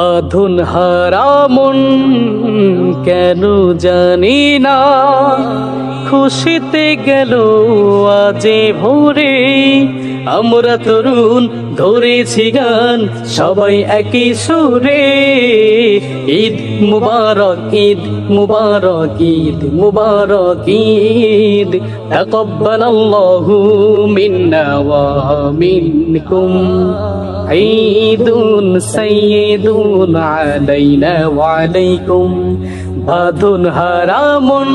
বাঁধন হারামন কেন জানি না। খুশিতে গেল আজে ভোরে, আমরা তরুণ ধরেছি গান, সবাই একই সুরে। ঈদ মুবারক ঈদ মুবারক ঈদ মুবারক, ঈদ। তাকাব্বালাল্লাহু মিন্না ওয়া মিনকুম। ঈদুন সাইয়্যিদুন আলাইনা ওয়া আলাইকুম বাঁধন হারামন,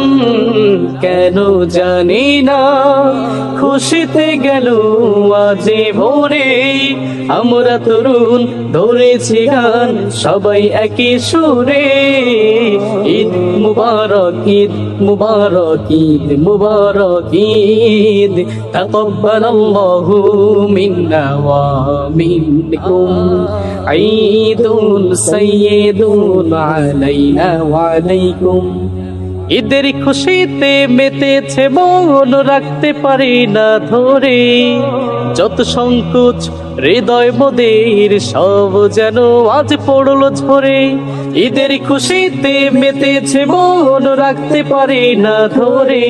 কেন জানি না। খুশিতে গেল আজে ভোরে, আমরা তরুণ ধরেছি গান, সবাই একই সুরে। ঈদ মুবারক ঈদ মুবারক ঈদ মুবারক, ঈদ। তাকাব্বালাল্লাহু মিন্না ওয়া মিনকুম। ঈদুন সাইয়্যিদুন আলাইনা ওয়া আলাইকুম। ঈদের খুশিতে মেতেছে মন, রাখতে পারি না ধরে। যত সংকোচ, হৃদয় মোদের, সব যেন আজ পড়ল ঝরে। ঈদের খুশিতে মেতেছে মন, রাখতে পারি না ধরে।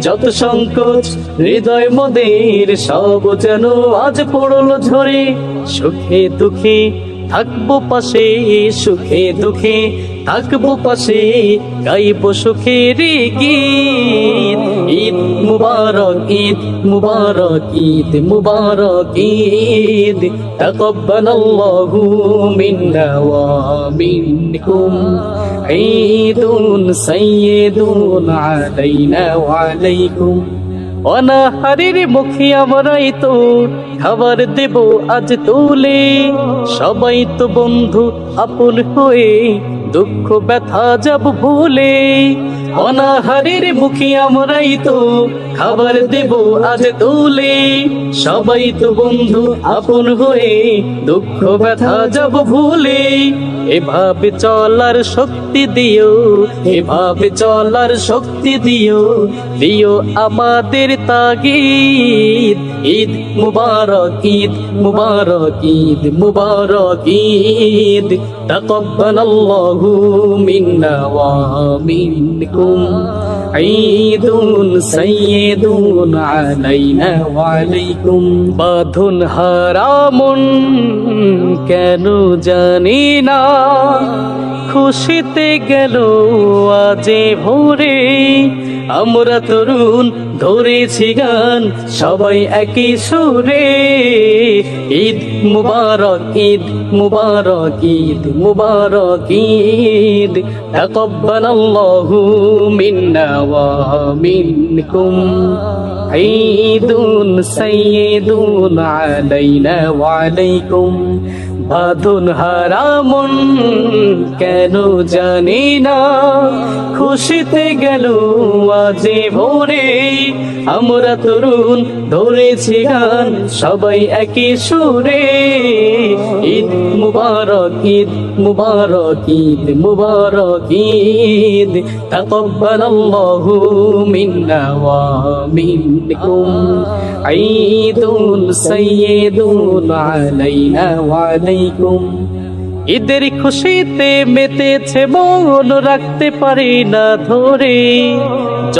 যত সংকোচ, হৃদয় মোদের, সব যেন আজ পড়ল ঝরে। সুখে দুঃখে থাকব পাশে, সুখে দুঃখে থাকব পাশে, গাইব সুখের গীত। ঈদ মুবারক ঈদ মুবারক ঈদ মুবারক, ঈদ। তাকাব্বালাল্লাহু মিন্না ওয়া মিনকুম। ঈদুন সাইয়্যিদুন আলাইনা ওয়া আলাইকুম। অনাহারের মুখে আমরাই তো খাবার দেব আজ তুলে। সবাই তো বন্ধু আপন হয়ে দুঃখ ব্যথা যাব ভুলে অনাহারের মুখে আমরাই তো খাবার দেব আজ তুলে সবাই তো বন্ধু আপন হয়ে দুঃখ ব্যথা যাব ভুলে। এভাবে চলার শক্তি দিও, এভাবে চলার শক্তি দিও দিও আমাদের তাগিদ। ঈদ মুবারক ঈদ মুবারক ঈদ মুবারক, ঈদ। তাকাব্বালাল্লাহু মিন্না ওয়া মিনকুম। সাইয়্যিদুন আলাইনা ওয়া আলাইকুম বাঁধন হারামন কেন জানি না। খুশিতে গেল আজে ভোরে। আমরা তরুণ ধরেছি গান, সবাই একই সুরে। ঈদ মুবারক ঈদ মুবারক ঈদ মুবারক, ঈদ। তাকাব্বালাল্লাহু মিন্না ওয়া মিনকুম। ঈদুন সাইয়্যিদুন আলাইনা ওয়া আলাইকুম। বাঁধন হারামন কেন জানি না। খুশিতে গেল আজে ভোরে, আমরা তরুণ ধরেছি গান, সবাই একই সুরে। ঈদ মুবারক ঈদ মুবারক ঈদ মুবারক, ঈদ। তাকাব্বালাল্লাহু মিন্না ওয়া মিনকুম। ঈদুন সাইয়্যিদুন আলাইনা ওয়া আলাইকুম। ঈদের খুশিতে মেতেছে মন রাখতে পারি না ধরে।